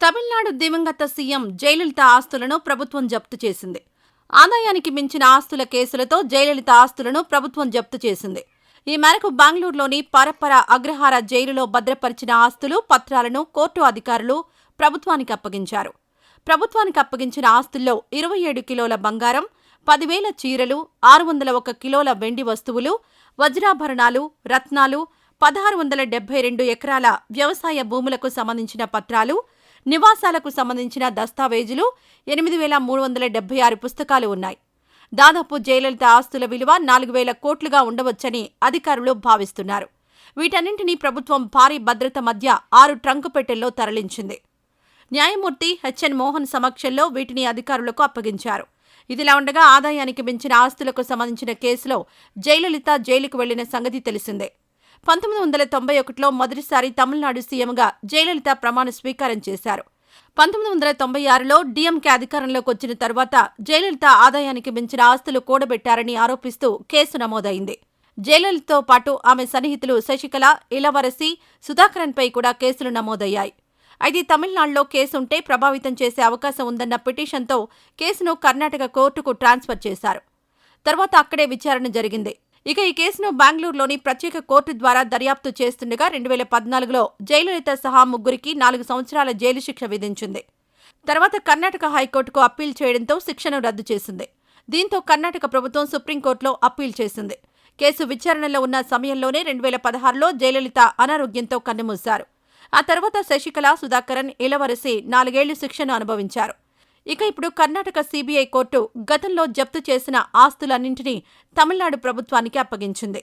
తమిళనాడు దివంగత సీఎం జయలలిత ఆస్తులను ప్రభుత్వం జప్తు చేసింది. ఆదాయానికి మించిన ఆస్తుల కేసులతో జయలలిత ఆస్తులను ప్రభుత్వం జప్తు చేసింది. ఈ మేరకు బెంగళూరులోని పరపర అగ్రహార జైలులో భద్రపరిచిన ఆస్తులు పత్రాలను కోర్టు అధికారులు ప్రభుత్వానికి అప్పగించారు. ప్రభుత్వానికి అప్పగించిన ఆస్తుల్లో ఇరవై ఏడు కిలోల బంగారం పదివేల చీరలు ఆరు వందల ఒక కిలోల వెండి వస్తువులు వజ్రాభరణాలు రత్నాలు పదహారు వందల డెబ్బై రెండు ఎకరాల వ్యవసాయ భూములకు సంబంధించిన పత్రాలు నివాసాలకు సంబంధించిన దస్తావేజులు ఎనిమిది వేల మూడు వందల డెబ్బై ఆరు పుస్తకాలు ఉన్నాయి. దాదాపు జయలలిత ఆస్తుల విలువ నాలుగు వేల కోట్లుగా ఉండవచ్చని అధికారులు భావిస్తున్నారు. వీటన్నింటినీ ప్రభుత్వం భారీ భద్రత మధ్య ఆరు ట్రంకు పెట్టెల్లో తరలించింది. న్యాయమూర్తి హెచ్ఎన్ మోహన్ సమక్షంలో వీటిని అధికారులకు అప్పగించారు. ఇదిలా ఉండగా ఆదాయానికి మించిన ఆస్తులకు సంబంధించిన కేసులో జయలలిత జైలుకు వెళ్ళిన సంగతి తెలిసిందే. పంతొమ్మిది వందల తొంభై ఒకటిలో మొదటిసారి తమిళనాడు సీఎంగా జయలలిత ప్రమాణ స్వీకారం చేశారు. పంతొమ్మిది వందల తొంభై ఆరులో డిఎంకే అధికారంలోకి వచ్చిన తర్వాత జయలలిత ఆదాయానికి మించిన ఆస్తులు కూడబెట్టారని ఆరోపిస్తూ కేసు నమోదైంది. జయలలితతో పాటు ఆమె సన్నిహితులు శశికళ ఇలవరసి సుధాకరన్పై కూడా కేసులు నమోదయ్యాయి. అయితే తమిళనాడులో కేసుంటే ప్రభావితం చేసే అవకాశం ఉందన్న పిటిషన్తో కేసును కర్ణాటక కోర్టుకు ట్రాన్స్ఫర్ చేశారు. తర్వాత అక్కడే విచారణ జరిగింది. ఇక ఈ కేసును బెంగళూరులోని ప్రత్యేక కోర్టు ద్వారా దర్యాప్తు చేస్తుండగా రెండు వేల పద్నాలుగులో జయలలిత సహా ముగ్గురికి నాలుగు సంవత్సరాల జైలు శిక్ష విధించింది. తర్వాత కర్ణాటక హైకోర్టుకు అప్పీల్ చేయడంతో శిక్షను రద్దు చేసింది. దీంతో కర్ణాటక ప్రభుత్వం సుప్రీంకోర్టులో అప్పీల్ చేసింది. కేసు విచారణలో ఉన్న సమయంలోనే రెండు వేల పదహారులో జయలలిత అనారోగ్యంతో కన్నుమూశారు. ఆ తర్వాత శశికళ సుధాకరన్ ఇలవరసి నాలుగేళ్ళు శిక్షను అనుభవించారు. ఇక ఇప్పుడు కర్ణాటక సీబీఐ కోర్టు గతంలో జప్తు చేసిన ఆస్తులన్నింటినీ తమిళనాడు ప్రభుత్వానికి అప్పగించింది.